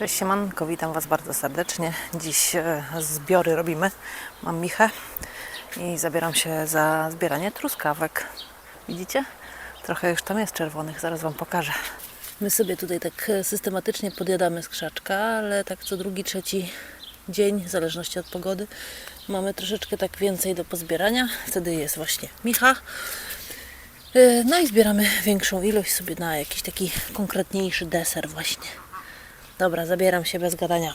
Cześć siemanko, witam Was bardzo serdecznie. Dziś e, zbiory robimy. Mam Michę i zabieram się za zbieranie truskawek. Widzicie? Trochę już tam jest czerwonych, zaraz Wam pokażę. My sobie tutaj tak e, systematycznie podjadamy z krzaczka, ale tak co drugi, trzeci dzień, w zależności od pogody, mamy troszeczkę tak więcej do pozbierania. Wtedy jest właśnie Micha. E, No i zbieramy większą ilość sobie na jakiś taki konkretniejszy deser właśnie. Dobra, zabieram się bez gadania.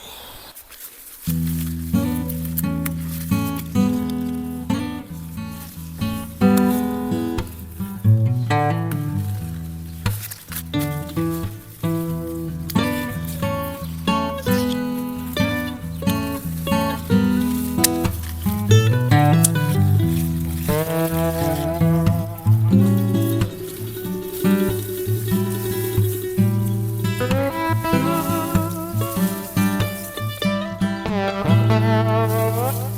Müzik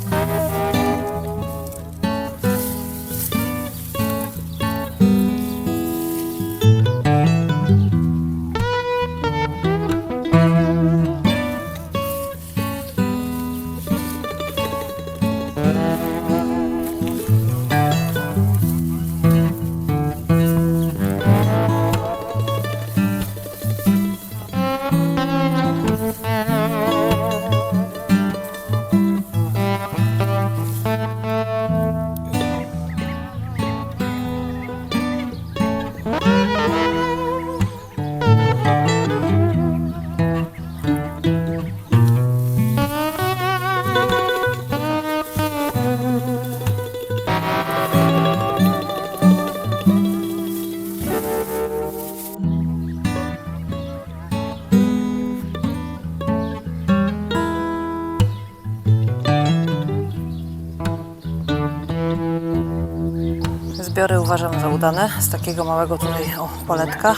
Zbiory uważam za udane. Z takiego małego tutaj o, poletka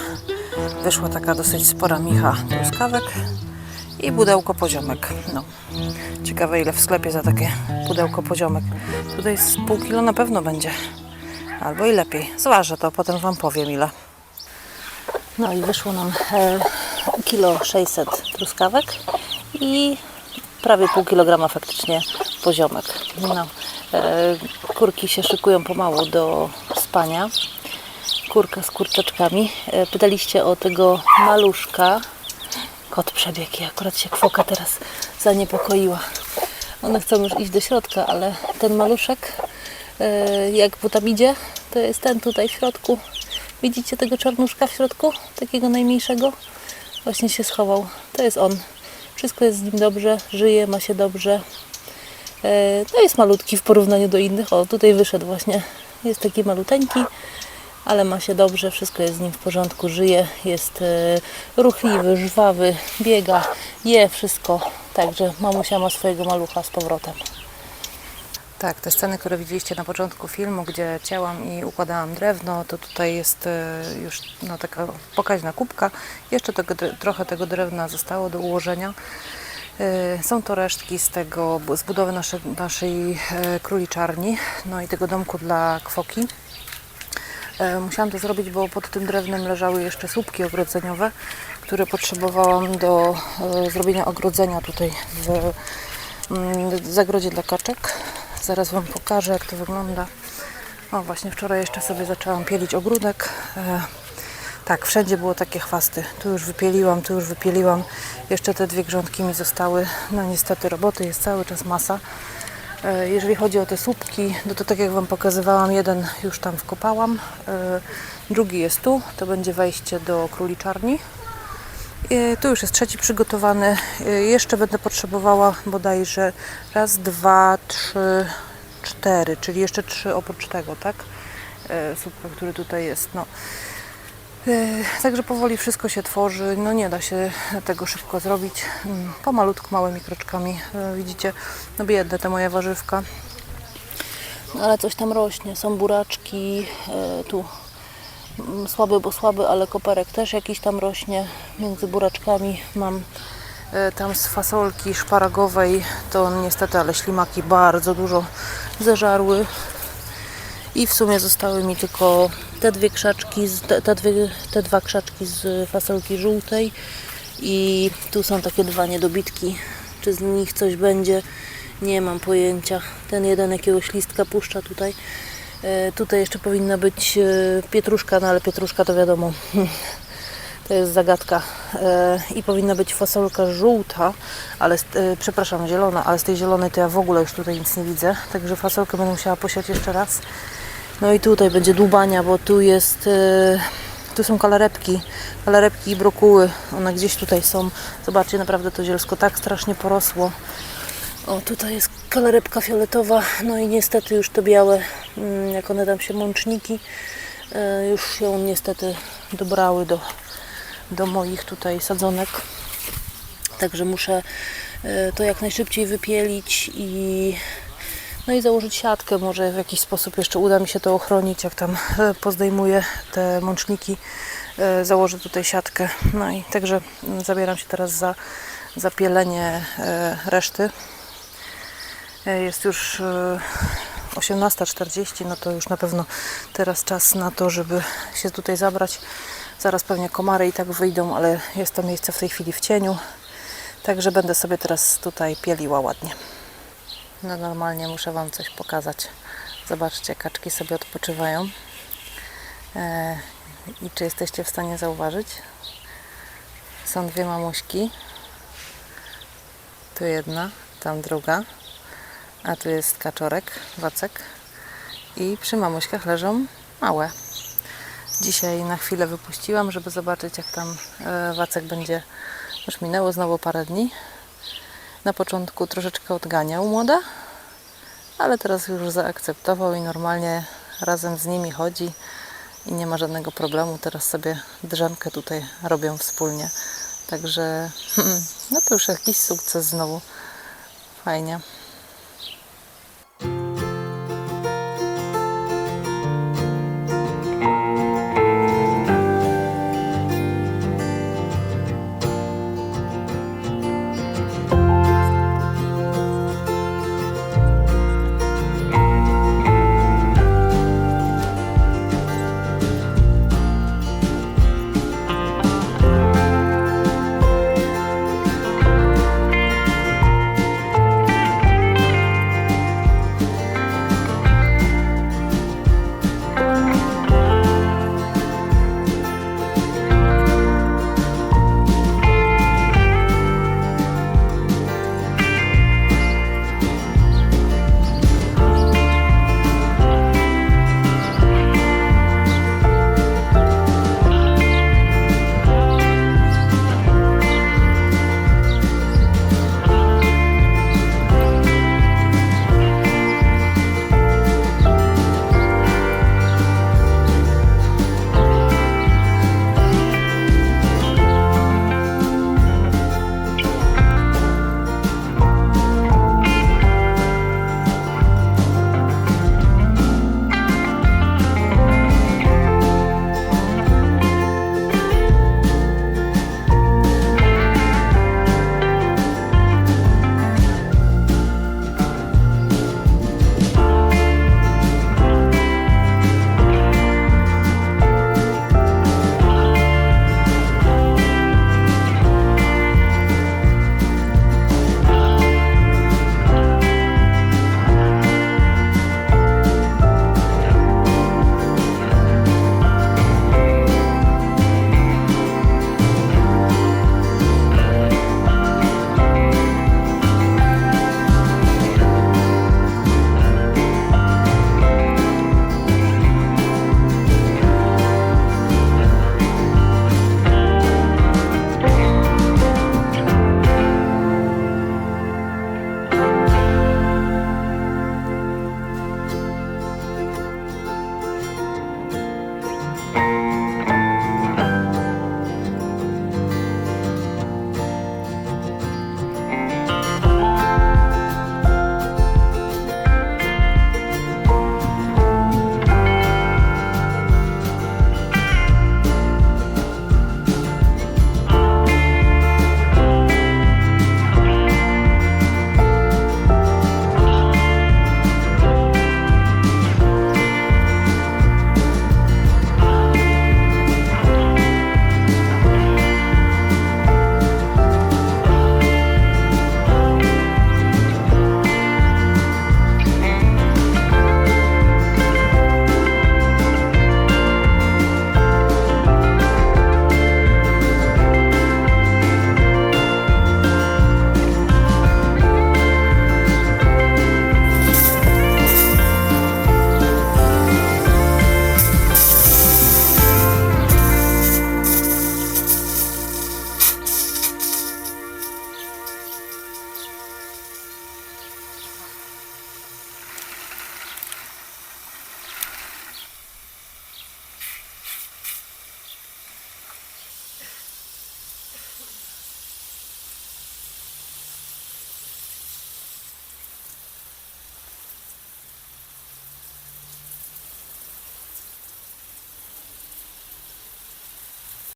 wyszła taka dosyć spora micha truskawek i pudełko poziomek. No. Ciekawe ile w sklepie za takie pudełko poziomek. Tutaj z pół kilo na pewno będzie. Albo i lepiej. Zważę to, potem Wam powiem ile. No i wyszło nam e, kilo 600 truskawek i prawie pół kilograma faktycznie poziomek. No, kurki się szykują pomału do spania. Kurka z kurczaczkami. E, pytaliście o tego maluszka. Kot przebiegł i akurat się kwoka teraz zaniepokoiła. One chcą już iść do środka, ale ten maluszek, e, jak mu tam idzie, to jest ten tutaj w środku. Widzicie tego czarnuszka w środku? Takiego najmniejszego? Właśnie się schował. To jest on. Wszystko jest z nim dobrze, żyje, ma się dobrze. No jest malutki w porównaniu do innych. O, tutaj wyszedł właśnie. Jest taki maluteńki, ale ma się dobrze, wszystko jest z nim w porządku, żyje, jest e, ruchliwy, żwawy, biega, je wszystko. Także mamusia ma swojego malucha z powrotem. Tak, te sceny, które widzieliście na początku filmu, gdzie cięłam i układałam drewno, to tutaj jest e, już no, taka pokaźna kubka. Jeszcze tego, trochę tego drewna zostało do ułożenia. E, Są to resztki z tego, z budowy nasze, naszej e, króliczarni, no i tego domku dla kwoki. E, Musiałam to zrobić, bo pod tym drewnem leżały jeszcze słupki ogrodzeniowe, które potrzebowałam do e, zrobienia ogrodzenia tutaj w mm, zagrodzie dla kaczek. Zaraz Wam pokażę, jak to wygląda. O, właśnie wczoraj jeszcze sobie zaczęłam pielić ogródek. Tak, wszędzie było takie chwasty. Tu już wypieliłam, tu już wypieliłam. Jeszcze te dwie grządki mi zostały. No niestety roboty jest cały czas masa. E, Jeżeli chodzi o te słupki, no to tak jak Wam pokazywałam, jeden już tam wkopałam, e, drugi jest tu, to będzie wejście do króliczarni. E, Tu już jest trzeci przygotowany. Jeszcze będę potrzebowała bodajże raz, dwa, trzy, cztery, czyli jeszcze trzy oprócz tego, tak? Słupka, który tutaj jest. No. E, Także powoli wszystko się tworzy. No nie da się tego szybko zrobić. Mm, Pomalutku, małymi kroczkami. E, Widzicie, no biedne te moje warzywka. No ale coś tam rośnie. Są buraczki. e, Tu mm, słaby, bo słaby, ale koperek też jakiś tam rośnie. Między buraczkami mam tam z fasolki szparagowej. To niestety, ale ślimaki bardzo dużo zeżarły. I w sumie zostały mi tylko te dwie krzaczki, te, te, dwie, te dwa krzaczki z fasolki żółtej I tu są takie dwa niedobitki. Czy z nich coś będzie? Nie mam pojęcia. Ten jeden jakiegoś listka puszcza tutaj. E, tutaj jeszcze powinna być e, pietruszka, no ale pietruszka to wiadomo. To jest zagadka. E, I powinna być fasolka żółta, ale e, przepraszam, zielona, ale z tej zielonej to ja w ogóle już tutaj nic nie widzę. Także fasolkę będę musiała posiać jeszcze raz. No i tutaj będzie dłubania, bo tu jest. E, tu są kalarepki, kalarepki i brokuły. One gdzieś tutaj są. Zobaczcie, naprawdę to zielsko tak strasznie porosło. O, tutaj jest kalarepka fioletowa, no i niestety już te białe, mm, jak one tam się mączniki, e, już się niestety dobrały do, do moich tutaj sadzonek. Także muszę e, to jak najszybciej wypielić i no i założyć siatkę. Może w jakiś sposób jeszcze uda mi się to ochronić, jak tam e, pozdejmuję te mączniki. e, Założę tutaj siatkę. No i także mm, zabieram się teraz za zapielenie e, reszty. Jest już e, 18.40, no to już na pewno teraz czas na to, żeby się tutaj zabrać. Zaraz pewnie komary i tak wyjdą, ale jest to miejsce w tej chwili w cieniu. Także będę sobie teraz tutaj pieliła ładnie. No normalnie muszę Wam coś pokazać. Zobaczcie, kaczki sobie odpoczywają. E, I czy jesteście w stanie zauważyć? Są dwie mamuśki. Tu jedna, tam druga. A tu jest kaczorek, wacek. I przy mamuśkach leżą małe. Dzisiaj na chwilę wypuściłam, żeby zobaczyć, jak tam e, wacek będzie. Już minęło znowu parę dni. Na początku troszeczkę odganiał młoda, ale teraz już zaakceptował i normalnie razem z nimi chodzi i nie ma żadnego problemu. Teraz sobie drzemkę tutaj robią wspólnie. Także no to już jakiś sukces znowu. Fajnie.